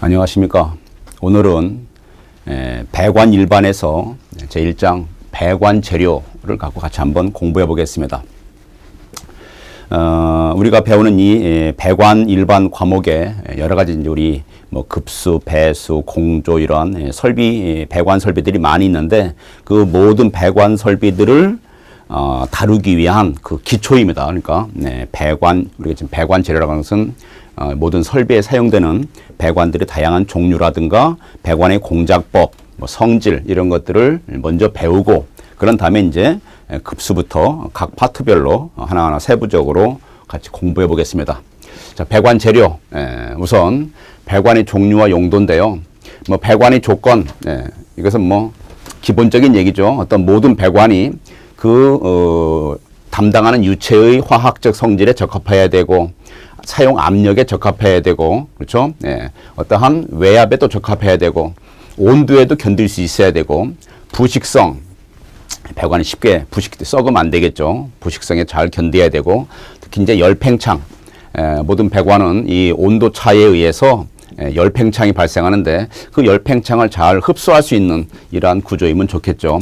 안녕하십니까. 오늘은 에, 배관 일반에서 제1장 배관 재료를 갖고 같이 한번 공부해 보겠습니다. 어, 우리가 배우는 이 에, 배관 일반 과목에 여러 가지 이제 우리 뭐 급수, 배수, 공조 에, 설비, 에, 배관 설비들이 많이 있는데 그 모든 배관 설비들을 어, 다루기 위한 그 기초입니다. 그러니까 네, 배관 우리가 지금 배관 재료라고 하는 것은 어, 모든 설비에 사용되는 배관들의 다양한 종류라든가 배관의 공작법, 뭐 성질 이런 것들을 먼저 배우고 그런 다음에 이제 급수부터 각 파트별로 하나하나 세부적으로 같이 공부해 보겠습니다. 자, 배관 재료 에, 우선 배관의 종류와 용도인데요. 뭐 배관의 조건 예, 이것은 뭐 기본적인 얘기죠. 어떤 모든 배관이 그 어, 담당하는 유체의 화학적 성질에 적합해야 되고 사용 압력에 적합해야 되고 그렇죠. 예, 어떠한 외압에도 적합해야 되고 온도에도 견딜 수 있어야 되고 부식성 배관이 쉽게 부식 썩으면 안 되겠죠. 부식성에 잘 견뎌야 되고 특히 이제 열팽창 에, 모든 배관은 이 온도 차에 의해서 에, 열팽창이 발생하는데 그 열팽창을 잘 흡수할 수 있는 이러한 구조이면 좋겠죠.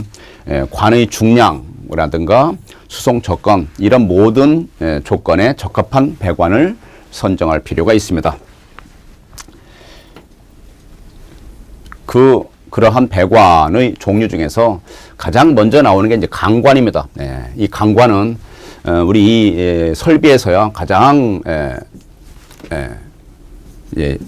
에, 관의 중량이라든가 수송 조건 이런 모든 에, 조건에 적합한 배관을 선정할 필요가 있습니다. 그 그러한 배관의 종류 중에서 가장 먼저 나오는 게 이제 강관입니다. 네, 이 강관은 어, 우리 이 예, 설비에서야 가장 예, 예, 예,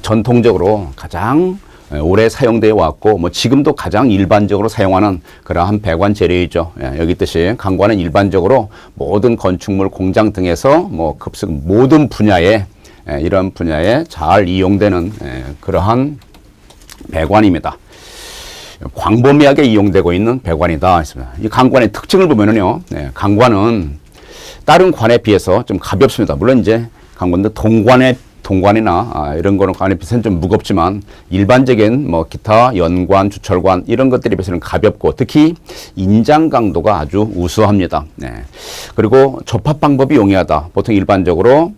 전통적으로 가장 예, 오래 사용되어 왔고 뭐 지금도 가장 일반적으로 사용하는 그러한 배관 재료이죠. 예, 여기 있듯이 강관은 일반적으로 모든 건축물 공장 등에서 뭐 급속 모든 분야에 예, 이런 분야에 잘 이용되는 예, 그러한 배관입니다. 광범위하게 이용되고 있는 배관이다. 했습니다. 이 강관의 특징을 보면은요, 네, 강관은 다른 관에 비해서 좀 가볍습니다. 물론 이제 강관도 동관의 동관이나 아, 이런 거는 관에 비해서는 좀 무겁지만 일반적인 뭐 기타 연관, 주철관 이런 것들에 비해서는 가볍고 특히 인장 강도가 아주 우수합니다. 네. 그리고 접합 방법이 용이하다. 보통 일반적으로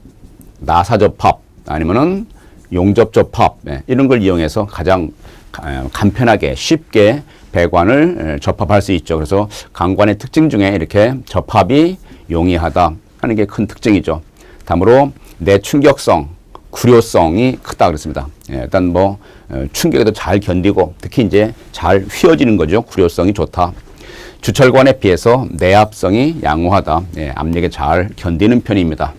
나사 접합 아니면은 용접 접합 예, 이런 걸 이용해서 가장 가- 간편하게 쉽게 배관을 에, 접합할 수 있죠. 그래서 강관의 특징 중에 이렇게 접합이 용이하다 하는 게 큰 특징이죠. 다음으로 내충격성, 구료성이 크다 그랬습니다. 예, 일단 뭐 어, 충격에도 잘 견디고 특히 이제 잘 휘어지는 거죠. 구료성이 좋다. 주철관에 비해서 내압성이 양호하다. 예, 압력에 잘 견디는 편입니다.